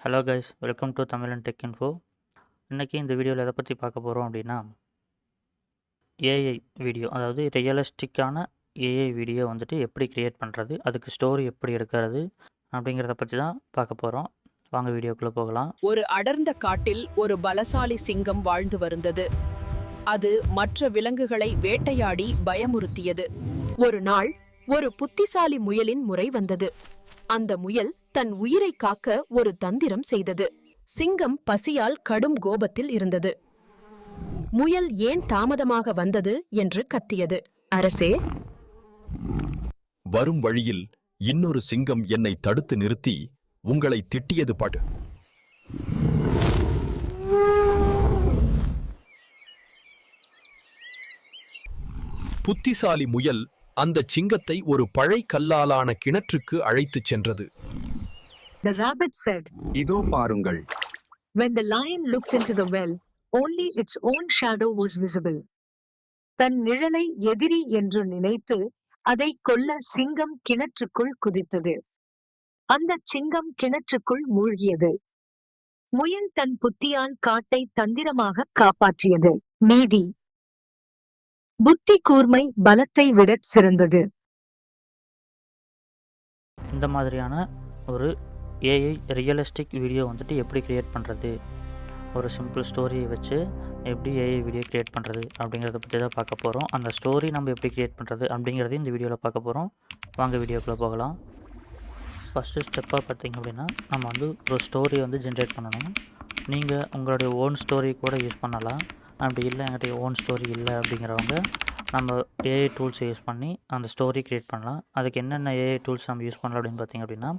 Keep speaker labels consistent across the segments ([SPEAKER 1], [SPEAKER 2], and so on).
[SPEAKER 1] Hello guys welcome to Tamil and tech info இன்றைக்கி இந்த வீடியோவில் எதை பற்றி பார்க்க போகிறோம் அப்படின்னா ஏஐ வீடியோ அதாவது ரியலிஸ்டிக்கான ஏஐ வீடியோ வந்துட்டு எப்படி க்ரியேட் பண்ணுறது அதுக்கு ஸ்டோரி எப்படி எடுக்கிறது அப்படிங்கிறத பற்றி தான் பார்க்க போகிறோம் வாங்க வீடியோக்குள்ளே போகலாம்.
[SPEAKER 2] ஒரு அடர்ந்த காட்டில் ஒரு பலசாலி சிங்கம் வாழ்ந்து வருந்தது. அது மற்ற விலங்குகளை வேட்டையாடி பயமுறுத்தியது. ஒரு நாள் ஒரு புத்திசாலி முயலின் முறை வந்தது. அந்த முயல் தன் உயிரை காக்க ஒரு தந்திரம் செய்தது. சிங்கம் பசியால் கடும் கோபத்தில் இருந்தது. முயல் ஏன் தாமதமாக வந்தது என்று கத்தியது. அரசே!
[SPEAKER 3] வரும் வழியில் இன்னொரு சிங்கம் என்னை தடுத்து நிறுத்தி உங்களை திட்டியது பாடு. புத்திசாலி முயல் அந்த சிங்கத்தை ஒரு பழை கல்லாலான கிணற்றுக்கு அழைத்துச் சென்றது.
[SPEAKER 4] The rabbit said,
[SPEAKER 5] இதோ பாருங்கள்.
[SPEAKER 4] When the lion looked into the well, only its own shadow was visible. தன் நிழலை எதிரி என்று நினைத்து அதை கொல்ல சிங்கம் கிணற்றுக்குள் குதித்தது. அந்த சிங்கம் கிணற்றுக்குள் மூழ்கியது. முயல் தன் புத்தியால் காட்டை தந்திரமாக காப்பாற்றியது. நீதி. புத்தி கூர்மை பலத்தை விடச் சிறந்தது.
[SPEAKER 1] இந்த மாதிரியான ஒரு ஏஐ ரியலிஸ்டிக் வீடியோ வந்துட்டு எப்படி க்ரியேட் பண்ணுறது ஒரு சிம்பிள் ஸ்டோரியை வச்சு எப்படி ஏஐ வீடியோ க்ரியேட் பண்ணுறது அப்படிங்கிறத பற்றி தான் பார்க்க போகிறோம் அந்த ஸ்டோரி நம்ம எப்படி க்ரியேட் பண்ணுறது அப்படிங்கிறதையும் இந்த வீடியோவில் பார்க்க போகிறோம் வாங்க வீடியோக்குள்ளே போகலாம். ஃபஸ்ட்டு ஸ்டெப்பாக பார்த்தீங்க அப்படின்னா நம்ம வந்து ஒரு ஸ்டோரி வந்து ஜென்ரேட் பண்ணணும். நீங்கள் உங்களுடைய ஓன் ஸ்டோரி கூட யூஸ் பண்ணலாம். அப்படி இல்லை என்கிட்ட ஓன் ஸ்டோரி இல்லை அப்படிங்கிறவங்க நம்ம ஏஐ டூல்ஸை யூஸ் பண்ணி அந்த ஸ்டோரி க்ரியேட் பண்ணலாம். அதுக்கு என்னென்ன ஏஐ டூல்ஸ் நம்ம யூஸ் பண்ணலாம் அப்படின்னு பார்த்தீங்க அப்படின்னா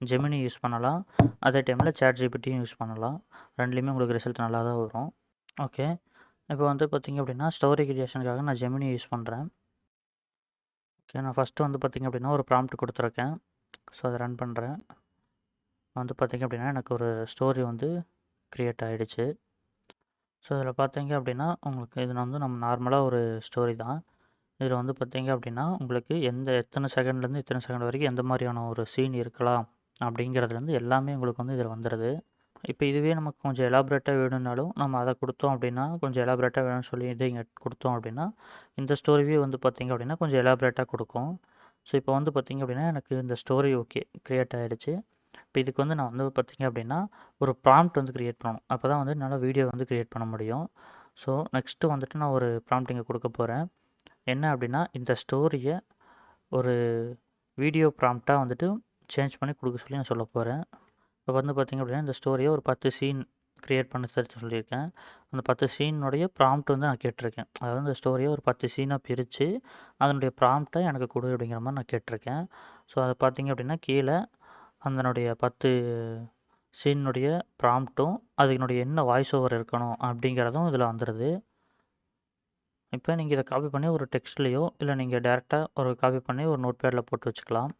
[SPEAKER 1] ஜெமினி யூஸ் பண்ணலாம். அதே டைமில் சேட் ஜிபிட்டியும் யூஸ் பண்ணலாம். ரெண்டுலேயுமே உங்களுக்கு ரிசல்ட் நல்லா தான் வரும். ஓகே இப்போ வந்து பார்த்தீங்க அப்படின்னா ஸ்டோரி கிரியேஷனுக்காக நான் ஜெமினி யூஸ் பண்ணுறேன் ஓகே நான் ஃபஸ்ட்டு வந்து பார்த்திங்க அப்படின்னா ஒரு ப்ராம்ப்ட் கொடுத்துருக்கேன். ஸோ அதை ரன் பண்ணுறேன் வந்து பார்த்தீங்க அப்படின்னா எனக்கு ஒரு ஸ்டோரி வந்து க்ரியேட் ஆகிடுச்சு ஸோ இதில் பார்த்தீங்க அப்படின்னா உங்களுக்கு இது வந்து நம்ம நார்மலாக ஒரு ஸ்டோரி தான். இதில் வந்து பார்த்தீங்க அப்படின்னா உங்களுக்கு எந்த எத்தனை செகண்ட்லேருந்து இத்தனை செகண்ட் வரைக்கும் எந்த மாதிரியான ஒரு சீன் இருக்கலாம். அப்படிங்கிறதுலேருந்து எல்லாமே உங்களுக்கு வந்து இதில் வந்துடுது. இப்போ இதுவே நமக்கு கொஞ்சம் எலாபரேட்டாக வேணும்னாலும் நம்ம அதை கொடுத்தோம் அப்படின்னா கொஞ்சம் எலாபரேட்டாக வேணும்னு சொல்லி இது இங்கே கொடுத்தோம் அப்படின்னா இந்த ஸ்டோரியே வந்து பார்த்திங்க அப்படின்னா கொஞ்சம் எலாபரேட்டாக கொடுக்கும். ஸோ இப்போ வந்து பார்த்திங்க அப்படின்னா எனக்கு இந்த ஸ்டோரி ஓகே க்ரியேட் ஆகிடுச்சு இப்போ இதுக்கு வந்து நான் வந்து பார்த்திங்க அப்படின்னா ஒரு ப்ராம்ப்ட் வந்து க்ரியேட் பண்ணணும். அப்போ தான் வந்து என்னால் வீடியோ வந்து க்ரியேட் பண்ண முடியும். ஸோ நெக்ஸ்ட்டு வந்துட்டு நான் ஒரு ப்ராம்ப்ட் இங்கே கொடுக்க போகிறேன் என்ன அப்படின்னா இந்த ஸ்டோரியை ஒரு வீடியோ ப்ராம்ப்டாக வந்துட்டு சேஞ்ச் பண்ணி கொடுக்க சொல்லி நான் சொல்ல போகிறேன் இப்போ வந்து பார்த்திங்க அப்படின்னா இந்த ஸ்டோரியை ஒரு பத்து சீன் க்ரியேட் பண்ண தெரிஞ்சு சொல்லியிருக்கேன். அந்த பத்து சீனுடைய ப்ராம்ப்ட் வந்து நான் கேட்டிருக்கேன். அதாவது இந்த ஸ்டோரியை ஒரு பத்து சீனாக பிரித்து அதனுடைய ப்ராம்ப்டை எனக்கு கொடு அப்படிங்கிற மாதிரி நான் கேட்டிருக்கேன். ஸோ அதை பார்த்திங்க அப்படின்னா கீழே அதனுடைய பத்து சீனுடைய ப்ராம்ப்ட்டும் அதனுடைய என்ன வாய்ஸ் ஓவர் இருக்கணும் அப்படிங்கிறதும் இதில் வந்துடுது இப்போ நீங்கள் இதை காப்பி பண்ணி ஒரு டெக்ஸ்ட்லேயோ இல்லை நீங்கள் டேரெக்டாக ஒரு காப்பி பண்ணி ஒரு நோட் பேடில் போட்டு வச்சுக்கலாம்.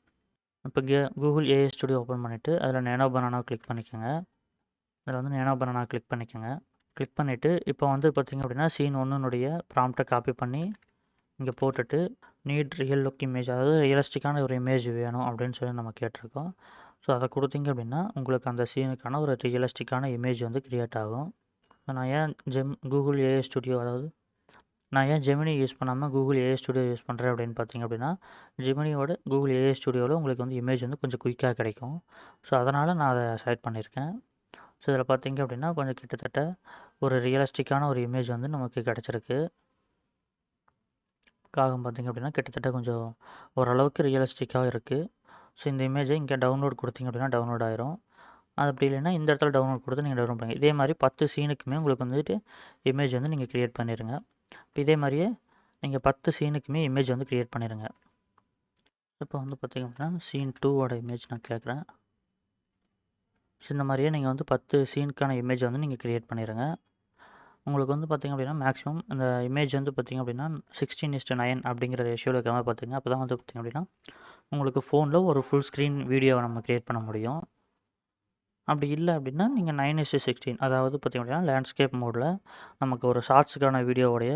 [SPEAKER 1] இப்போ கே கூகுள் ஏஐ ஸ்டுடியோ ஓப்பன் பண்ணிவிட்டு அதில் நேனோ பனானா கிளிக் பண்ணிக்கோங்க. அதில் வந்து நேனோ பனானா கிளிக் பண்ணிக்கோங்க. கிளிக் பண்ணிவிட்டு இப்போ வந்து பார்த்திங்க அப்படின்னா சீன் ஒன்றுனுடைய ப்ராம்ப்டை காப்பி பண்ணி இங்கே போட்டுட்டு நீட் ரியல் லுக் இமேஜ் அதாவது ரியலிஸ்டிக்கான ஒரு இமேஜ் வேணும் அப்படின்னு சொல்லி நம்ம கேட்டிருக்கோம். ஸோ அதை கொடுத்தீங்க அப்படின்னா உங்களுக்கு அந்த சீனுக்கான ஒரு ரியலிஸ்டிக்கான இமேஜ் வந்து க்ரியேட் ஆகும். நான் ஏன் ஜெம் கூகுள் ஏஐ ஸ்டுடியோ அதாவது நான் ஏன் ஜெமினி யூஸ் பண்ணாமல் கூகுள் ஏஐ ஸ்டுடியோ யூஸ் பண்ணுறேன் அப்படின்னு பார்த்தீங்க அப்படின்னா ஜெமினியோட கூகுள் ஏஐ ஸ்டுடியோவில் உங்களுக்கு வந்து இமேஜ் வந்து கொஞ்சம் குயிக்காக கிடைக்கும். ஸோ அதனால் நான் அதை செலக்ட் பண்ணியிருக்கேன். ஸோ இதில் பார்த்தீங்க அப்படின்னா கொஞ்சம் கிட்டத்தட்ட ஒரு ரியலிஸ்டிக்கான ஒரு இமேஜ் வந்து நமக்கு கிடச்சிருக்கு. காகம் பார்த்திங்க அப்படின்னா கிட்டத்தட்ட கொஞ்சம் ஓரளவுக்கு ரியலிஸ்டிக்காக இருக்குது ஸோ இந்த இமேஜை இங்கே டவுன்லோட் கொடுத்தீங்க அப்படின்னா டவுன்லோட் ஆயிரும். அது அப்படி இல்லைன்னா இந்த இடத்துல டவுன்லோட் கொடுத்து நீங்கள் டவுன்லோட் பண்ணுங்கள் இதே மாதிரி பத்து சீனுக்குமே உங்களுக்கு வந்துட்டு இமேஜ் வந்து நீங்கள் க்ரியேட் பண்ணிடுங்க இப்போ இதே மாதிரியே நீங்கள் பத்து சீனுக்குமே இமேஜ் வந்து க்ரியேட் பண்ணிடுங்க இப்போ வந்து பார்த்திங்க அப்படின்னா சீன் டூவோட இமேஜ் நான் கேட்குறேன் ஸோ இந்த மாதிரியே நீங்கள் வந்து பத்து சீனுக்கான இமேஜ் வந்து நீங்கள் க்ரியேட் பண்ணிடுங்க உங்களுக்கு வந்து பார்த்திங்க அப்படின்னா மேக்ஸிமம் இந்த இமேஜ் வந்து பார்த்திங்க அப்படின்னா சிக்ஸ்டீன் இஸ்ட்டு நைன் அப்படிங்கிற ரேஷியோவில் இருக்கிற மாதிரி பார்த்துங்க அப்போ தான் வந்து பார்த்திங்க அப்படின்னா உங்களுக்கு ஃபோனில் ஒரு ஃபுல் ஸ்க்ரீன் வீடியோவை நம்ம க்ரியேட் பண்ண முடியும். அப்படி இல்லை அப்படின்னா நீங்கள் நைன் இஸ்டு சிக்ஸ்டீன் அதாவது பார்த்திங்க அப்படின்னா லேண்ட்ஸ்கேப் மோடில் நமக்கு ஒரு ஷார்ட்ஸுக்கான வீடியோவுடைய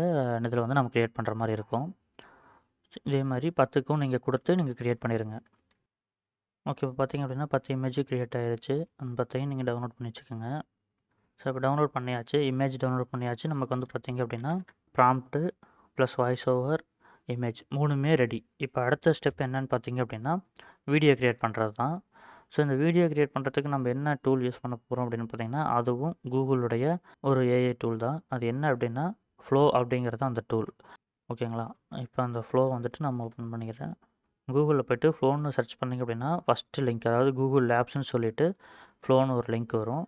[SPEAKER 1] இதில் வந்து நம்ம க்ரியேட் பண்ணுற மாதிரி இருக்கும். இதே மாதிரி பத்துக்கும் நீங்கள் கொடுத்து நீங்கள் க்ரியேட் பண்ணிடுங்க ஓகே இப்போ பார்த்திங்க அப்படின்னா பத்து இமேஜ் க்ரியேட் ஆகிடுச்சு அந்த பத்தையும் நீங்கள் டவுன்லோட் பண்ணி வச்சுக்கோங்க. ஸோ இப்போ டவுன்லோட் பண்ணியாச்சு இமேஜ் டவுன்லோட் பண்ணியாச்சு. நமக்கு வந்து பார்த்தீங்க அப்படின்னா prompt plus voice over image மூணுமே ரெடி இப்போ அடுத்த ஸ்டெப் என்னன்னு பார்த்திங்க அப்படின்னா வீடியோ கிரியேட் பண்ணுறது தான். ஸோ இந்த வீடியோ கிரியேட் பண்ணுறதுக்கு நம்ம என்ன டூல் யூஸ் பண்ண போகிறோம் அப்படின்னு பார்த்தீங்கன்னா அதுவும் கூகுளுடைய ஒரு ஏஐ டூல் தான். அது என்ன அப்படின்னா ஃப்ளோ அப்படிங்கிறது அந்த டூல் ஓகேங்களா இப்போ அந்த ஃப்ளோ வந்துட்டு நம்ம ஓப்பன் பண்ணிக்கிறேன். கூகுளில் போய்ட்டு ஃப்ளோன்னு சர்ச் பண்ணிங்க அப்படின்னா ஃபஸ்ட்டு லிங்க் அதாவது கூகுள் லேப்ஸ்னு சொல்லிவிட்டு ஃப்ளோன்னு ஒரு லிங்க் வரும்.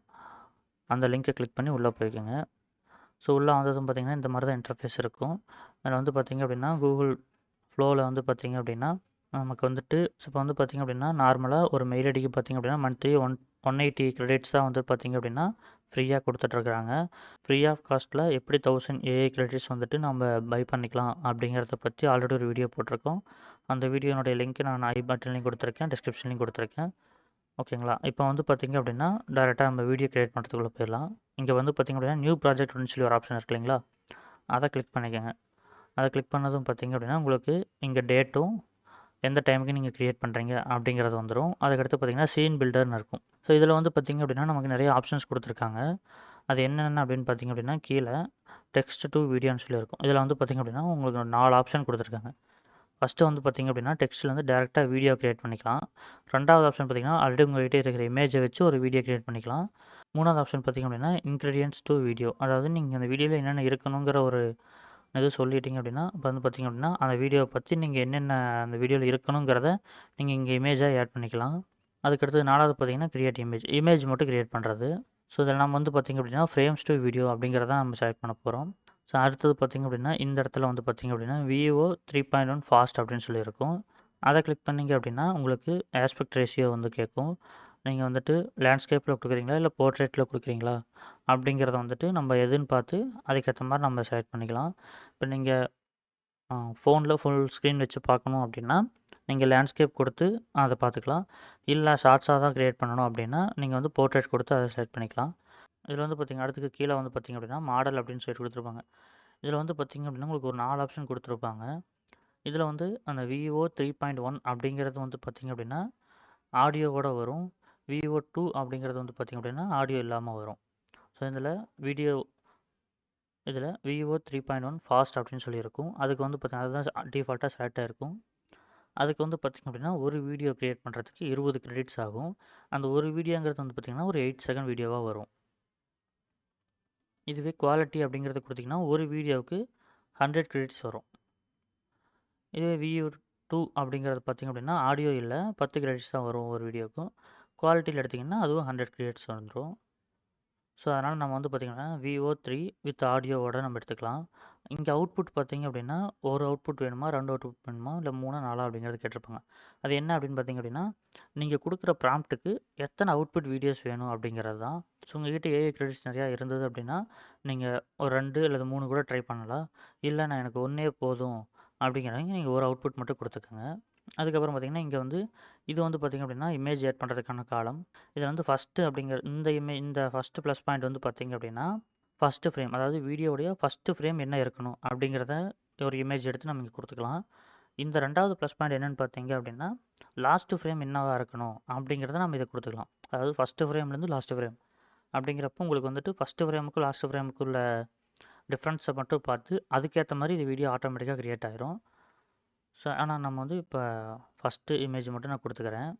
[SPEAKER 1] அந்த லிங்க்கை கிளிக் பண்ணி உள்ளே போய்க்கோங்க. ஸோ உள்ளே வந்ததும் பார்த்திங்கன்னா இந்த மாதிரி தான் இன்டர்ஃபேஸ் இருக்கும். அதில் வந்து பார்த்திங்க அப்படின்னா கூகுள் ஃப்ளோவில் வந்து பார்த்திங்க அப்படின்னா நமக்கு வந்துட்டு இப்போ வந்து பார்த்திங்க அப்படின்னா நார்மலாக ஒரு மெயில் ஐடிக்கு பார்த்திங்க அப்படின்னா மந்த்லி ஒன் ஒன் எயிட்டி கிரெடிட்ஸாக வந்து பார்த்திங்க அப்படின்னா ஃப்ரீயாக கொடுத்துட்ருக்குறாங்க ஃப்ரீ ஆஃப் காஸ்ட்டில் எப்படி தௌசண்ட் ஏஐ கிரெடிட்ஸ் வந்துட்டு நம்ம பை பண்ணிக்கலாம் அப்படிங்கிறத பற்றி ஆல்ரெடி ஒரு வீடியோ போட்டிருக்கோம். அந்த வீடியோனுடைய லிங்க் நான் ஐ பட்டன்லையும் கொடுத்துருக்கேன் டிஸ்கிரிப்ஷன்லையும் கொடுத்துருக்கேன். ஓகேங்களா இப்போ வந்து பார்த்திங்க அப்படின்னா டேரெக்டாக நம்ம வீடியோ க்ரியேட் பண்ணுறதுக்குள்ளே போயிடலாம். இங்கே வந்து பார்த்திங்க அப்படின்னா நியூ ப்ராஜெக்ட் சொல்லி ஒரு ஆப்ஷன் இருக்கு இல்லைங்களா? அதை கிளிக் பண்ணிக்கோங்க. அதை கிளிக் பண்ணதும் பார்த்திங்க அப்படின்னா உங்களுக்கு இங்கே டேட்டும் எந்த டைமுக்கு நீங்கள் க்ரியேட் பண்ணுறீங்க அப்படிங்கிறது வந்துடும் அதுக்கடுத்து பார்த்திங்கன்னா சீன் பில்டர்னு இருக்கும். ஸோ இதில் வந்து பார்த்திங்க அப்படின்னா நமக்கு நிறைய ஆப்ஷன்ஸ் கொடுத்துருக்காங்க. அது என்னென்ன அப்படின்னு பார்த்திங்க அப்படின்னா கீழே டெக்ஸ்ட் டு வீடியோன்னு சொல்லி இருக்கும். இதில் வந்து பார்த்திங்க அப்படின்னா உங்களுக்கு நாலு ஆப்ஷன் கொடுத்துருக்காங்க. ஃபஸ்ட்டு வந்து பார்த்திங்க அப்படின்னா டெக்ஸ்ட்டில் வந்து டேரெக்டாக வீடியோ க்ரியேட் பண்ணிக்கலாம். ரெண்டாவது ஆப்ஷன் பார்த்திங்கன்னா ஆல்ரெடி உங்கள்கிட்ட இருக்கிற இமேஜை வச்சு ஒரு வீடியோ க்ரியேட் பண்ணிக்கலாம். மூணாவது ஆப்ஷன் பார்த்திங்க அப்படின்னா இன்க்ரீடியன்ஸ் டு வீடியோ அதாவது நீங்கள் அந்த வீடியோவில் என்னென்ன இருக்கணுங்கிற ஒரு எதுவும் சொல்லிட்டீங்க அப்படின்னா இப்போ வந்து பார்த்திங்க அப்படின்னா அந்த வீடியோவை பற்றி நீங்கள் என்னென்ன அந்த வீடியோவில் இருக்கணுங்கிறத நீங்கள் இங்கே இமேஜாக ஆட் பண்ணிக்கலாம். அதுக்கடுத்து நாலாவது பார்த்தீங்கன்னா கிரியேட் இமேஜ் இமேஜ் மட்டும் கிரியேட் பண்ணுறது ஸோ இதில் நம்ம வந்து பார்த்திங்க அப்படின்னா ஃப்ரேம்ஸ் டு வீடியோ அப்படிங்கிறத நம்ம செலக்ட் பண்ண போகிறோம் ஸோ அடுத்தது பார்த்திங்க அப்படின்னா இந்த இடத்துல வந்து பார்த்திங்க அப்படின்னா Veo three point one fast அப்படின்னு சொல்லியிருக்கும். அதை கிளிக் பண்ணிங்க அப்படின்னா உங்களுக்கு ஆஸ்பெக்ட் ரேஷியோ வந்து கேட்கும். நீங்கள் வந்துட்டு லேண்ட்ஸ்கேப்பில் கொடுக்குறீங்களா? இல்லை போர்ட்ரேட்டில் கொடுக்குறீங்களா? அப்படிங்கிறத வந்துட்டு நம்ம எதுன்னு பார்த்து அதுக்கேற்ற மாதிரி நம்ம செலக்ட் பண்ணிக்கலாம். இப்போ நீங்கள் ஃபோனில் ஃபுல் ஸ்க்ரீன் வச்சு பார்க்கணும் அப்படின்னா நீங்கள் லேண்ட்ஸ்கேப் கொடுத்து அதை பார்த்துக்கலாம். இல்லை ஷார்ட்ஸாக தான் க்ரியேட் பண்ணணும் அப்படின்னா நீங்கள் வந்து போர்ட்ரேட் கொடுத்து அதை செலக்ட் பண்ணிக்கலாம். இதில் வந்து பார்த்திங்க அடுத்துக்கு கீழே வந்து பார்த்திங்க அப்படின்னா மாடல் அப்படின்னு சொல்லி கொடுத்துருப்பாங்க. இதில் வந்து பார்த்திங்க அப்படின்னா உங்களுக்கு ஒரு நாலு ஆப்ஷன் கொடுத்துருப்பாங்க. இதில் வந்து அந்த விவோ த்ரீ பாயிண்ட் ஒன் அப்படிங்கிறது வந்து பார்த்திங்க அப்படின்னா ஆடியோவோட வரும். விவோ டூ அப்படிங்கிறது வந்து பார்த்திங்க அப்படின்னா ஆடியோ இல்லாமல் வரும். ஸோ இதில் வீடியோ இதில் Veo three point one fast அப்படின்னு சொல்லியிருக்கும். அதுக்கு வந்து பார்த்திங்கன்னா அதுதான் டிஃபால்ட்டாக செலக்ட் ஆகிருக்கும் அதுக்கு வந்து பார்த்திங்க அப்படின்னா ஒரு வீடியோ க்ரியேட் பண்ணுறதுக்கு இருபது கிரெடிட்ஸ் ஆகும். அந்த ஒரு வீடியோங்கிறது வந்து பார்த்திங்கன்னா ஒரு எயிட் செகண்ட் வீடியோவாக வரும். இதுவே குவாலிட்டி அப்படிங்கிறது கொடுத்திங்கன்னா ஒரு வீடியோவுக்கு ஹண்ட்ரட் கிரெடிட்ஸ் வரும். இதுவே வியூ டூ அப்படிங்கிறது பார்த்திங்க அப்படின்னா ஆடியோ இல்லை பத்து கிரெடிட்ஸ் தான் வரும் ஒரு வீடியோவுக்கும் குவாலிட்டியில் எடுத்திங்கன்னா அதுவும் ஹண்ட்ரட் கிரியேட்ஸ் வந்துடும் ஸோ அதனால் நம்ம வந்து பார்த்திங்கன்னா விஓ த்ரீ வித் ஆடியோவோட நம்ம எடுத்துக்கலாம். இங்கே அவுட்புட் பார்த்திங்க அப்படின்னா ஒரு அவுட்புட் வேணுமா ரெண்டு அவுட்புட் வேணுமா இல்லை மூணு நாலா அப்படிங்கிறது கேட்டிருப்பாங்க. அது என்ன அப்படின்னு பார்த்திங்க அப்படின்னா நீங்கள் கொடுக்குற ப்ராம்ப்ட்டுக்கு எத்தனை அவுட்புட் வீடியோஸ் வேணும் அப்படிங்கிறது தான். ஸோ உங்கள்கிட்ட ஏஐ கிரெடிட்ஸ் நிறையா இருந்தது அப்படின்னா நீங்கள் ஒரு ரெண்டு அல்லது மூணு கூட ட்ரை பண்ணலாம். இல்லை நான் எனக்கு ஒன்றே போதும் அப்படிங்கிறவங்க நீங்கள் ஒரு அவுட்புட் மட்டும் கொடுத்துக்கோங்க. அதுக்கப்புறம் பார்த்திங்கன்னா இங்கே வந்து இது வந்து பார்த்திங்க அப்படின்னா இமேஜ் ஆட் பண்ணுறதுக்கான காலம். இதில் வந்து ஃபஸ்ட்டு அப்படிங்கிற இந்த இமே இந்த ஃபஸ்ட்டு ப்ளஸ் பாயிண்ட் வந்து பார்த்திங்க அப்படின்னா ஃபஸ்ட்டு ஃப்ரேம் அதாவது வீடியோடைய ஃபஸ்ட்டு ஃப்ரேம் என்ன இருக்கணும் அப்படிங்கிறத ஒரு இமேஜ் எடுத்து நம்ம இங்கே கொடுத்துக்கலாம். இந்த ரெண்டாவது ப்ளஸ் பாயிண்ட் என்னென்னு பார்த்தீங்க அப்படின்னா லாஸ்ட்டு ஃப்ரேம் என்னவாக இருக்கணும் அப்படிங்கிறத நம்ம இதை கொடுத்துக்கலாம். அதாவது ஃபஸ்ட்டு ஃப்ரேம்லேருந்து லாஸ்ட்டு ஃப்ரேம் அப்படிங்கிறப்போ உங்களுக்கு வந்துட்டு ஃபஸ்ட்டு ஃப்ரேமுக்கும் லாஸ்ட்டு ஃப்ரேமுக்குள்ள டிஃப்ரென்ஸை மட்டும் பார்த்து அதுக்கேற்ற மாதிரி இது வீடியோ ஆட்டோமேட்டிக்காக க்ரியேட் ஆயிரும். ஸோ ஆனால் நம்ம வந்து இப்போ ஃபஸ்ட்டு இமேஜ் மட்டும் நான் கொடுத்துக்கிறேன்.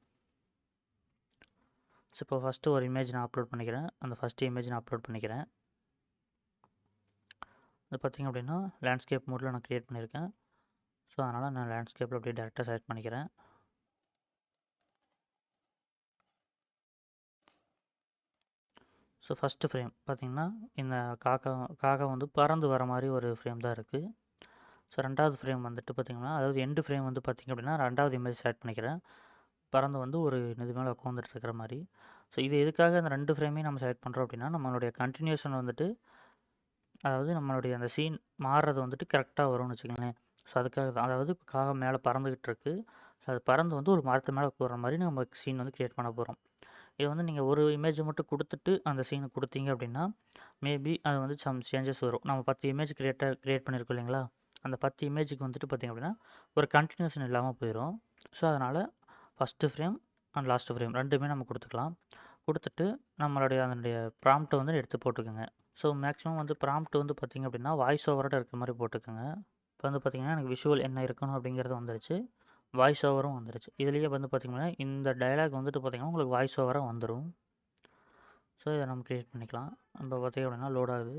[SPEAKER 1] ஸோ இப்போ ஃபஸ்ட்டு ஒரு இமேஜ் நான் அப்லோட் பண்ணிக்கிறேன். அந்த ஃபஸ்ட்டு இமேஜ் நான் அப்லோட் பண்ணிக்கிறேன். இது பார்த்திங்க அப்படின்னா லேண்ட்ஸ்கேப் மோடில் நான் க்ரியேட் பண்ணியிருக்கேன். ஸோ அதனால் நான் லேண்ட்ஸ்கேப்பில் அப்படியே டேரெக்டாக செலக்ட் பண்ணிக்கிறேன். ஸோ ஃபஸ்ட்டு ஃப்ரேம் பார்த்திங்கன்னா இந்த காக்கா காக்கா வந்து பறந்து வர மாதிரி ஒரு ஃப்ரேம் தான் இருக்குது ஸோ ரெண்டாவது ஃப்ரேம் வந்துட்டு பார்த்திங்கன்னா அதாவது எண்டு ஃப்ரேம் வந்து பார்த்திங்க அப்படின்னா ரெண்டாவது இமேஜ் ஸ்டார்ட் பண்ணிக்கிறேன். பறந்து வந்து ஒரு இது மேலே உட்காந்துட்டு இருக்கிற மாதிரி. ஸோ இது எதுக்காக அந்த ரெண்டு ஃப்ரேமையும் நம்ம செலக்ட் பண்ணுறோம் அப்படின்னா நம்மளுடைய கண்டினியூஷன் வந்துட்டு அதாவது நம்மளுடைய அந்த சீன் மாறுறது வந்துட்டு கரெக்டாக வரும்னு வச்சுக்கோங்களேன். ஸோ அதுக்காக தான் அதாவது இப்போ காகம் மேலே பறந்துக்கிட்டு இருக்குது ஸோ அது பறந்து வந்து ஒரு மரத்து மேலே போகிற மாதிரி நம்ம சீன் வந்து க்ரியேட் பண்ண போகிறோம் இது வந்து நீங்கள் ஒரு இமேஜ் மட்டும் கொடுத்துட்டு அந்த சீனை கொடுத்தீங்க அப்படின்னா மேபி அது வந்து சம் சேஞ்சஸ் வரும். நம்ம பத்து இமேஜ் க்ரியேட்டாக க்ரியேட் பண்ணியிருக்கோம் இல்லைங்களா? அந்த பத்து இமேஜுக்கு வந்துட்டு பார்த்திங்க அப்படின்னா ஒரு கண்டினியூஷன் இல்லாமல் போயிடும் ஸோ அதனால் first frame and last frame ரெண்டுமே நம்ம கொடுத்துக்கலாம். கொடுத்துட்டு நம்மளுடைய அதனுடைய ப்ராம்ப்ட்டை வந்து எடுத்து போட்டுக்கோங்க. ஸோ மேக்ஸிமம் வந்து ப்ராம்ப்ட் வந்து பார்த்திங்க அப்படின்னா வாய்ஸ் ஓவரோட இருக்க மாதிரி போட்டுக்கோங்க. இப்போ வந்து பார்த்திங்கன்னா எனக்கு விஷுவல் என்ன இருக்கணும் அப்படிங்கிறது வந்துருச்சு. வாய்ஸ் ஓவரும் வந்துருச்சு. இதுலேயே வந்து பார்த்திங்கன்னா இந்த டயலாக் வந்துட்டு பார்த்திங்கன்னா உங்களுக்கு வாய்ஸ் ஓவராக வந்துடும் ஸோ இதை நம்ம க்ரியேட் பண்ணிக்கலாம். இப்போ பார்த்திங்க அப்படின்னா லோட் ஆகுது.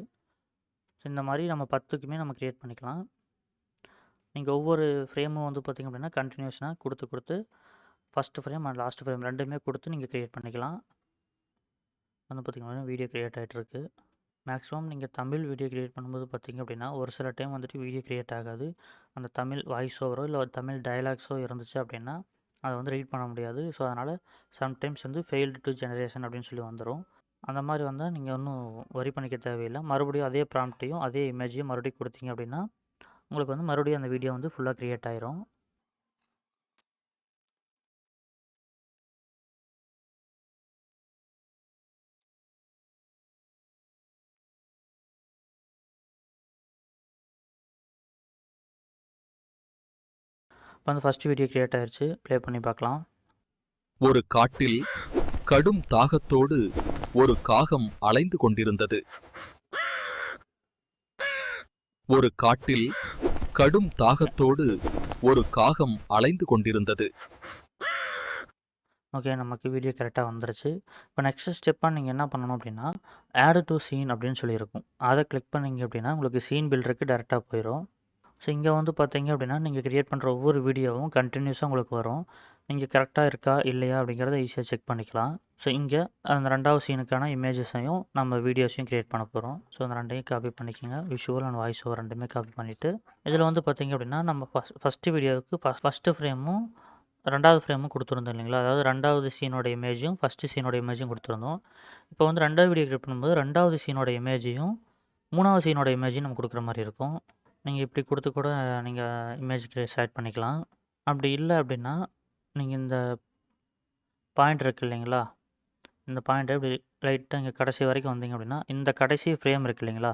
[SPEAKER 1] ஸோ இந்த மாதிரி நம்ம பத்துக்குமே நம்ம க்ரியேட் பண்ணிக்கலாம். நீங்கள் ஒவ்வொரு ஃப்ரேமும் வந்து பார்த்திங்க அப்படின்னா கண்டினியூஸாக கொடுத்து கொடுத்து first frame and last frame ரெண்டுமே கொடுத்து நீங்கள் க்ரியேட் பண்ணிக்கலாம். வந்து பார்த்திங்கன்னா வீடியோ க்ரியேட் ஆகிட்டுருக்கு மேக்ஸிமம் நீங்கள் தமிழ் வீடியோ க்ரியேட் பண்ணும்போது பார்த்திங்க அப்படின்னா ஒரு சில டைம் வந்துட்டு வீடியோ க்ரியேட் ஆகாது. அந்த தமிழ் வாய்ஸ் ஓவரோ இல்லை தமிழ் டயலாக்ஸோ இருந்துச்சு அப்படின்னா அதை வந்து ரீட் பண்ண முடியாது. ஸோ அதனால் சம்டைம்ஸ் வந்து ஃபெயில்டு டு ஜெனரேஷன் அப்படின்னு சொல்லி வந்துடும் அந்த மாதிரி வந்தால் நீங்கள் ஒன்றும் வரி பண்ணிக்க தேவையில்லை. மறுபடியும் அதே ப்ராம்ப்டையும் அதே இமேஜையும் மறுபடியும் கொடுத்தீங்க அப்படின்னா உங்களுக்கு வந்து மறுபடியும் அந்த வீடியோ வந்து ஃபுல்லாக க்ரியேட் ஆயிரும். இப்போ வந்து ஃபஸ்ட் வீடியோ க்ரியேட் ஆயிடுச்சு ப்ளே பண்ணி பார்க்கலாம்.
[SPEAKER 3] ஒரு காட்டில் கடும் தாகத்தோடு ஒரு காகம் அலைந்து கொண்டிருந்தது. ஒரு காட்டில் கடும் தாகத்தோடு ஒரு காகம் அலைந்து கொண்டிருந்தது.
[SPEAKER 1] ஓகே நமக்கு வீடியோ கரெக்டாக வந்துருச்சு. இப்போ நெக்ஸ்ட் ஸ்டெப்பாக நீங்கள் என்ன பண்ணணும் அப்படின்னா ஆடு டு சீன் அப்படின்னு சொல்லியிருக்கும். அதை கிளிக் பண்ணிங்க அப்படின்னா உங்களுக்கு சீன் பில்டருக்கு டேரெக்டாக போயிடும் ஸோ இங்கே வந்து பார்த்தீங்க அப்படின்னா நீங்கள் க்ரியேட் பண்ணுற ஒவ்வொரு வீடியோவும் கண்டினியூஸாக உங்களுக்கு வரும். நீங்கள் கரெக்டாக இருக்கா? இல்லையா? அப்படிங்கிறத ஈஸியாக செக் பண்ணிக்கலாம். ஸோ இங்கே அந்த ரெண்டாவது சீனுக்கான இமேஜஸையும் நம்ம வீடியோஸையும் க்ரியேட் பண்ண போகிறோம் ஸோ அந்த ரெண்டையும் காப்பி பண்ணிக்கோங்க. விஷுவல் அண்ட் வாய்ஸ் ஓவர் ரெண்டுமே காப்பி பண்ணிவிட்டு இதில் வந்து பார்த்திங்க அப்படின்னா நம்ம ஃபஸ்ட் ஃபஸ்ட்டு வீடியோவுக்கு ஃபஸ்ட் ஃபஸ்ட்டு ஃப்ரேமும் ரெண்டாவது ஃப்ரேமும் கொடுத்துருந்தோம் இல்லைங்களா? அதாவது ரெண்டாவது சீனோட இமேஜும் ஃபஸ்ட்டு சீனோட இமேஜும் கொடுத்துருந்தோம். இப்போ வந்து ரெண்டாவது வீடியோ கிரியேட் பண்ணும்போது ரெண்டாவது சீனோட இமேஜையும் மூணாவது சீனோட இமேஜையும் நம்ம கொடுக்குற மாதிரி இருக்கும். நீங்கள் இப்படி கொடுத்து கூட நீங்கள் இமேஜ் செலக்ட் பண்ணிக்கலாம். அப்படி இல்லை அப்படின்னா நீங்கள் இந்த பாயிண்ட் இருக்கு இல்லைங்களா? இந்த பாயிண்ட்டை இப்படி லைட்டாக இங்கே கடைசி வரைக்கும் வந்தீங்க அப்படின்னா இந்த கடைசி ஃப்ரேம் இருக்கு இல்லைங்களா?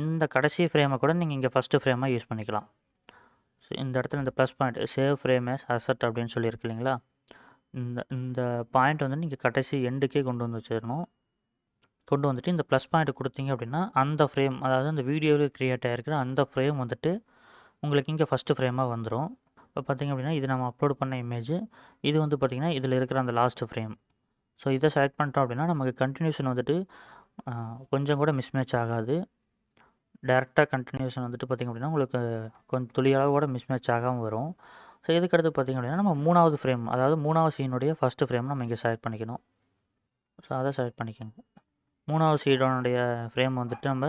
[SPEAKER 1] இந்த கடைசி ஃப்ரேமை கூட நீங்கள் இங்கே ஃபஸ்ட்டு ஃப்ரேமாக யூஸ் பண்ணிக்கலாம். ஸோ இந்த இடத்துல இந்த plus point save frame as asset அப்படின்னு சொல்லியிருக்கு இல்லைங்களா? இந்த இந்த பாயிண்ட் வந்து நீங்கள் கடைசி எண்டுக்கே கொண்டு வந்து வச்சிடணும் கொண்டு வந்துட்டு இந்த ப்ளஸ் பாயிண்ட் கொடுத்தீங்க அப்படின்னா அந்த ஃப்ரேம் அதாவது அந்த வீடியோவில் க்ரியேட் ஆகிருக்கிற அந்த ஃப்ரேம் வந்துட்டு உங்களுக்கு இங்கே ஃபஸ்ட்டு ஃப்ரேமாக வந்துடும் இப்போ பார்த்திங்க அப்படின்னா இது நம்ம அப்லோட் பண்ண இமேஜ் இது வந்து பார்த்திங்கன்னா இதில் இருக்கிற அந்த லாஸ்ட் ஃப்ரேம் ஸோ இதை செலக்ட் பண்ணிட்டோம் அப்படின்னா நமக்கு கண்டினியூஷன் வந்துட்டு கொஞ்சம் கூட மிஸ்மேட்ச் ஆகாது. டேரெக்டாக கண்டினியூஷன் வந்துட்டு பார்த்திங்க அப்படின்னா உங்களுக்கு கொஞ்சம் துளி அளவு கூட மிஸ்மேட்ச் ஆகாமல் வரும். ஸோ இதுக்கடுத்து பார்த்திங்க அப்படின்னா நம்ம மூணாவது ஃப்ரேம் அதாவது மூணாவது சீனுடைய ஃபஸ்ட்டு ஃப்ரேம் நம்ம இங்கே செலக்ட் பண்ணிக்கணும். ஸோ அதை செலக்ட் பண்ணிக்கோங்க. மூணாவது சீடோனுடைய ஃப்ரேம் வந்துட்டு நம்ம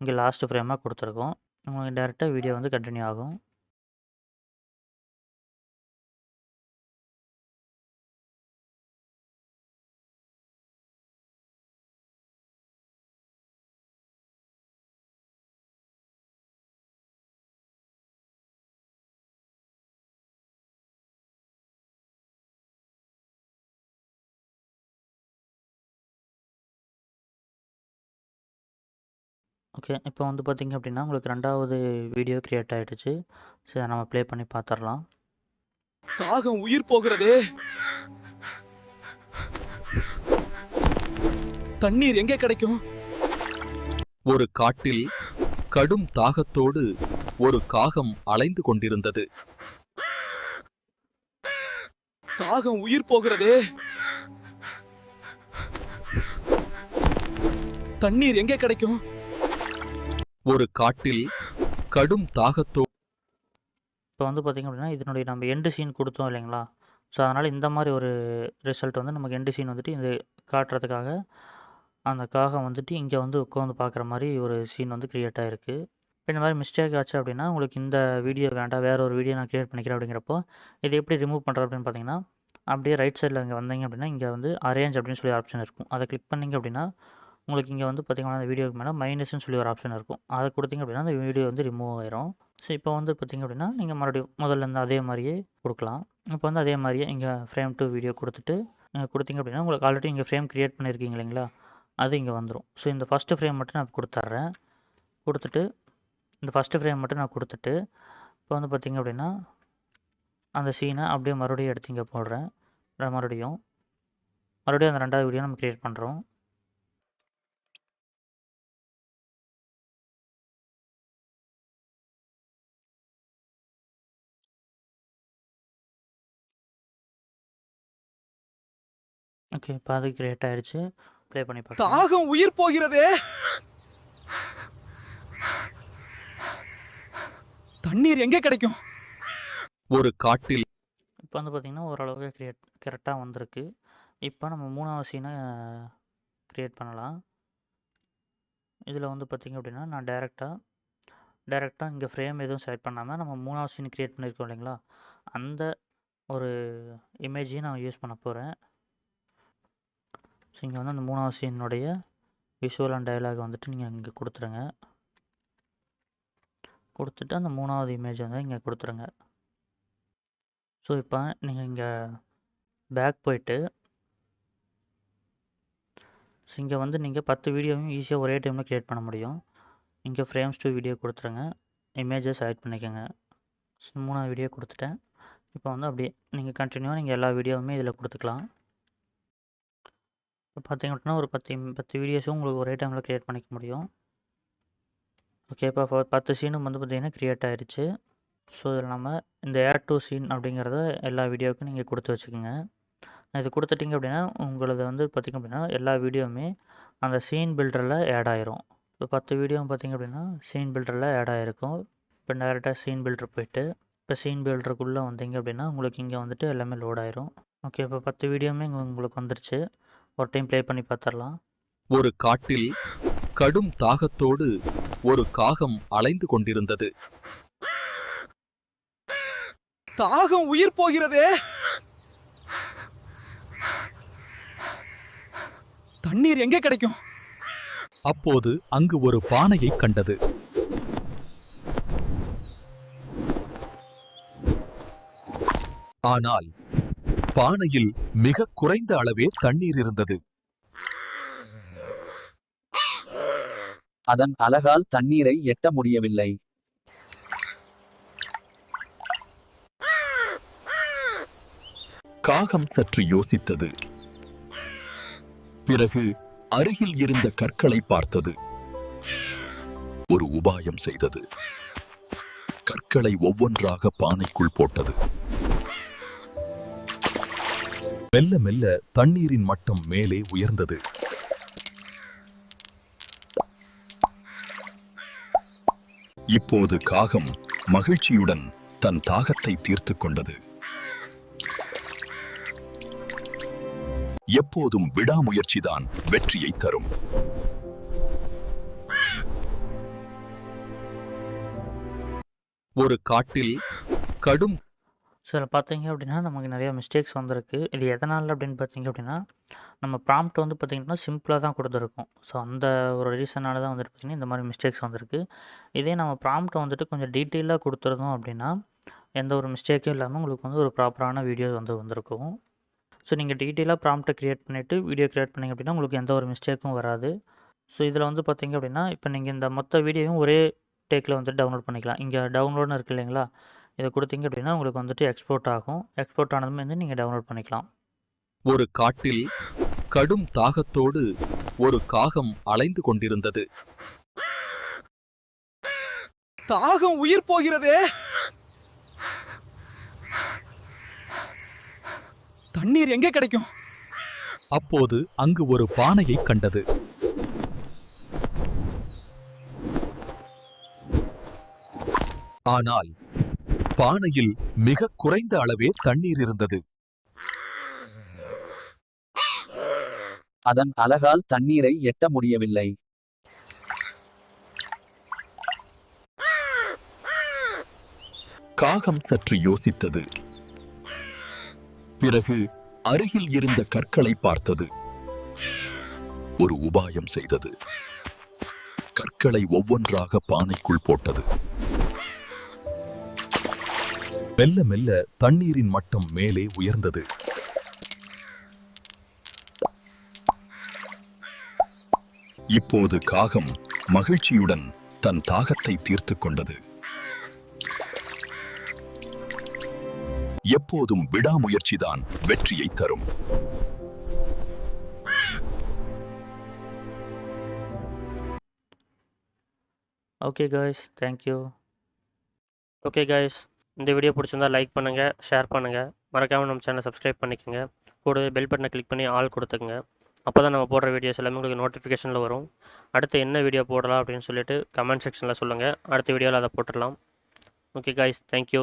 [SPEAKER 1] இங்கே லாஸ்ட்டு ஃப்ரேமாக கொடுத்துருக்கோம். உங்களுக்கு டேரெக்டாக வீடியோ வந்து கண்டினியூ ஆகும். ஓகே. இப்போ வந்து பார்த்திங்க அப்படின்னா உங்களுக்கு ரெண்டாவது வீடியோ க்ரியேட் ஆகிடுச்சு ஸோ இதை நம்ம ப்ளே பண்ணி பார்த்துடலாம்.
[SPEAKER 5] தாகம் உயிர் போகிறதே. தண்ணீர் எங்கே கிடைக்கும்?
[SPEAKER 3] ஒரு காட்டில் கடும் தாகத்தோடு ஒரு காகம் அலைந்து கொண்டிருந்தது.
[SPEAKER 5] தாகம் உயிர் போகிறதே. தண்ணீர் எங்கே கிடைக்கும்?
[SPEAKER 3] ஒரு காட்டில் கடும் தாகத்தோ
[SPEAKER 1] இப்போ வந்து பார்த்திங்க அப்படின்னா இதனுடைய நம்ம எண்டு சீன் கொடுத்தோம் இல்லைங்களா? ஸோ அதனால் இந்த மாதிரி ஒரு ரிசல்ட் வந்து நமக்கு எண்டு சீன் வந்துட்டு இது காட்டுறதுக்காக அந்த காகம் வந்துட்டு இங்கே வந்து உட்காந்து பார்க்குற மாதிரி ஒரு சீன் வந்து க்ரியேட் ஆகிருக்கு இப்போ இந்த மாதிரி மிஸ்டேக் ஆச்சு அப்படின்னா உங்களுக்கு இந்த வீடியோ வேண்டாம் வேறு ஒரு வீடியோ நான் க்ரியேட் பண்ணிக்கிறேன் அப்படிங்கிறப்போ இதை எப்படி ரிமூவ் பண்ணுறது அப்படின்னு பார்த்தீங்கன்னா அப்படியே ரைட் சைடில் இங்கே வந்தீங்க அப்படின்னா இங்கே வந்து அரேஞ்ச் அப்படின்னு சொல்லி ஆப்ஷன் இருக்கும். அதை கிளிக் பண்ணிங்க அப்படின்னா உங்களுக்கு இங்கே வந்து பார்த்தீங்கன்னா அந்த வீடியோக்கு மேலே மைனஸ்னு சொல்லி ஒரு ஆப்ஷன் இருக்கும். அதை கொடுத்தீங்க அப்படின்னா அந்த வீடியோ வந்து ரிமூவ் ஆயிரும். ஸோ இப்போ வந்து பார்த்திங்க அப்படின்னா நீங்கள் மறுபடியும் முதல்ல இருந்து அதே மாதிரியே கொடுக்கலாம். இப்போ வந்து அதே மாதிரியே இங்கே ஃப்ரேம் டூ வீடியோ கொடுத்துட்டு நீங்கள் கொடுத்தீங்க அப்படின்னா உங்களுக்கு ஆல்ரெடி இங்கே ஃப்ரேம் க்ரியேட் பண்ணியிருக்கீங்க இல்லைங்களா? அது இங்கே வந்துடும் ஸோ இந்த ஃபஸ்ட்டு ஃப்ரேம் மட்டும் நான் கொடுத்துட்றேன். கொடுத்துட்டு இந்த ஃபஸ்ட்டு ஃப்ரேம் மட்டும் நான் கொடுத்துட்டு இப்போ வந்து பார்த்தீங்க அப்படின்னா அந்த சீனை அப்படியே மறுபடியும் எடுத்து இங்கே போடுறேன். நான் மறுபடியும் மறுபடியும் அந்த ரெண்டாவது வீடியோ நம்ம கிரியேட் பண்ணுறோம் ஓகே இப்போ அது கிரியேட் ஆயிடுச்சு. ப்ளே பண்ணி பார்க்கலாம்
[SPEAKER 5] தாகம் உயிர் போகிறதே! தண்ணீர் எங்கே கிடைக்கும்?
[SPEAKER 3] ஒரு காட்டில்
[SPEAKER 1] இப்போ வந்து பார்த்திங்கன்னா ஓரளவுக்கு கிரியேட் கரெக்டாக வந்திருக்கு. இப்போ நம்ம மூணாவது சீனை க்ரியேட் பண்ணலாம். இதில் வந்து பார்த்திங்க அப்படின்னா நான் டேரெக்டாக டேரெக்டாக இங்கே ஃப்ரேம் எதுவும் செலக்ட் பண்ணாமல் நம்ம மூணாவது சீன் க்ரியேட் பண்ணியிருக்கோம் இல்லைங்களா? அந்த ஒரு இமேஜையும் நான் யூஸ் பண்ண போகிறேன் ஸோ இங்கே வந்து அந்த மூணாவது சீனுடைய விஷுவல் அண்ட் டயலாக் வந்துட்டு நீங்கள் இங்கே கொடுத்துருங்க. கொடுத்துட்டு அந்த மூணாவது இமேஜ் வந்து இங்கே கொடுத்துருங்க. ஸோ இப்போ நீங்கள் இங்கே பேக் போயிட்டு ஸோ இங்கே வந்து நீங்கள் பத்து வீடியோவையும் ஈஸியாக ஒரே டைமில் க்ரியேட் பண்ண முடியும். இங்கே ஃப்ரேம்ஸ் டூ வீடியோ கொடுத்துருங்க. இமேஜை செலக்ட் பண்ணிக்கோங்க. ஸோ மூணாவது வீடியோ கொடுத்துட்டேன். இப்போ வந்து அப்படியே நீங்கள் கண்டினியூவாக நீங்கள் எல்லா வீடியோவுமே இதில் கொடுத்துக்கலாம். இப்போ பார்த்தீங்க அப்படின்னா ஒரு பத்து பத்து வீடியோஸும் உங்களுக்கு ஒரே டைமில் க்ரியேட் பண்ணிக்க முடியும். ஓகே இப்போ பத்து சீனும் வந்து பார்த்திங்கன்னா க்ரியேட் ஆகிருச்சு ஸோ இதில் நம்ம இந்த ஏர் டூ சீன் அப்படிங்கிறத எல்லா வீடியோவுக்கும் நீங்கள் கொடுத்து வச்சுக்கோங்க. இது கொடுத்துட்டிங்க அப்படின்னா உங்களது வந்து பார்த்திங்க அப்படின்னா எல்லா வீடியோவுமே அந்த சீன் பில்டரில் ஆட் ஆயிரும். இப்போ பத்து வீடியோவும் பார்த்திங்க அப்படின்னா சீன் பில்டரில் ஆட் ஆகிருக்கும் இப்போ டேரெக்டாக சீன் பில்டர் போயிட்டு இப்போ சீன் பில்டருக்குள்ளே வந்தீங்க அப்படின்னா உங்களுக்கு இங்கே வந்துட்டு எல்லாமே லோட் ஆயிரும். ஓகே இப்போ பத்து வீடியோவுமே இங்கே உங்களுக்கு வந்துருச்சு. ஒரு டைம் ப்ளே பண்ணி பார்த்துடலாம்
[SPEAKER 3] ஒரு காட்டில் கடும் தாகத்தோடு ஒரு காகம் அலைந்து கொண்டிருந்தது.
[SPEAKER 5] தாகம் உயிர் போகிறதே! தண்ணீர் எங்கே கிடைக்கும்?
[SPEAKER 3] அப்போது அங்கு ஒரு பானையை கண்டது. ஆனால் பானையில் மிக குறைந்த அளவே தண்ணீர் இருந்தது.
[SPEAKER 6] அதன் அலகால் தண்ணீரை எட்ட முடியவில்லை.
[SPEAKER 3] காகம் சற்று யோசித்தது. பிறகு அருகில் இருந்த கற்களை பார்த்தது. ஒரு உபாயம் செய்தது. கற்களை ஒவ்வொன்றாக பானைக்குள் போட்டது. மெல்ல மெல்ல தண்ணீரின் மட்டம் மேலே உயர்ந்தது. இப்போது காகம் மகிழ்ச்சியுடன் தன் தாகத்தை தீர்த்து கொண்டது. எப்போதும் விடாமுயற்சிதான் வெற்றியை தரும். ஒரு காட்டில் கடும்
[SPEAKER 1] ஸோ இதில் பார்த்தீங்க அப்படின்னா நமக்கு நிறைய மிஸ்டேக்ஸ் வந்திருக்கு. இது எதனால் அப்படின்னு பார்த்தீங்க அப்படின்னா நம்ம ப்ராம்ப்ட் வந்து பார்த்திங்கன்னா சிம்பிளாக தான் கொடுத்துருக்கோம். ஸோ அந்த ஒரு ரீசனால தான் வந்துட்டு பார்த்திங்கன்னா இந்த மாதிரி மிஸ்டேக்ஸ் வந்திருக்கு. இதே நம்ம ப்ராம்ப்ட்டை வந்துட்டு கொஞ்சம் டீட்டெயிலாக கொடுத்துருந்தோம் அப்படின்னா எந்த ஒரு மிஸ்டேக்கும் இல்லாமல் உங்களுக்கு வந்து ஒரு ப்ராப்பரான வீடியோ வந்து வந்திருக்கும். ஸோ நீங்கள் டீட்டெயிலாக ப்ராம்ப்ட்டை க்ரியேட் பண்ணிவிட்டு வீடியோ க்ரியேட் பண்ணிங்க அப்படின்னா உங்களுக்கு எந்த ஒரு மிஸ்டேக்கும் வராது. ஸோ இதில் வந்து பார்த்திங்க அப்படின்னா இப்போ நீங்கள் இந்த மொத்த வீடியோவும் ஒரே டேக்கில் வந்துட்டு டவுன்லோட் பண்ணிக்கலாம். இங்கே டவுன்லோட்னு இருக்குது இல்லைங்களா? இதை கொடுத்தீங்க அப்படின்னா உங்களுக்கு வந்துட்டு எக்ஸ்போர்ட் ஆகும். எக்ஸ்போர்ட் ஆனதுமே வந்து நீங்கள் டவுன்லோட் பண்ணிக்கலாம்.
[SPEAKER 3] ஒரு காட்டில் கடும் தாகத்தோடு ஒரு காகம் அலைந்து கொண்டிருந்தது.
[SPEAKER 5] தாகம் உயிர் போகிறதே! தண்ணீர் எங்கே கிடைக்கும்?
[SPEAKER 3] அப்போது அங்கு ஒரு பானையை கண்டது. ஆனால் பானையில் மிக குறைந்த அளவே தண்ணீர் இருந்தது.
[SPEAKER 6] அதன் அலகால் தண்ணீரை எட்ட முடியவில்லை.
[SPEAKER 3] காகம் சற்று யோசித்தது. பிறகு அருகில் இருந்த கற்களை பார்த்தது. ஒரு உபாயம் செய்தது. கற்களை ஒவ்வொன்றாக பானைக்குள் போட்டது. மெல்ல மெல்ல தண்ணீரின் மட்டம் மேலே உயர்ந்தது. இப்போது காகம் மகிழ்ச்சியுடன் தன் தாகத்தை தீர்த்து கொண்டது. எப்போதும் விடாமுயற்சிதான் வெற்றியை தரும்.
[SPEAKER 7] Okay guys. Thank you. Okay guys. இந்த வீடியோ பிடிச்சிருந்தா லைக் பண்ணுங்கள் ஷேர் பண்ணுங்கள் மறக்காமல் நம்ம சேனலை சப்ஸ்கிரைப் பண்ணிக்கோங்க. கூடவே பெல் பட்டனை கிளிக் பண்ணி ஆல் கொடுத்துக்குங்க. அப்போ தான் நம்ம போடுற வீடியோஸ் எல்லாமே உங்களுக்கு நோட்டிஃபிகேஷனில் வரும். அடுத்து என்ன வீடியோ போடலாம் அப்படின்னு சொல்லிட்டு கமெண்ட் செக்ஷனில் சொல்லுங்கள் அடுத்த வீடியோவில் அதை போட்டுடலாம். Okay guys thank you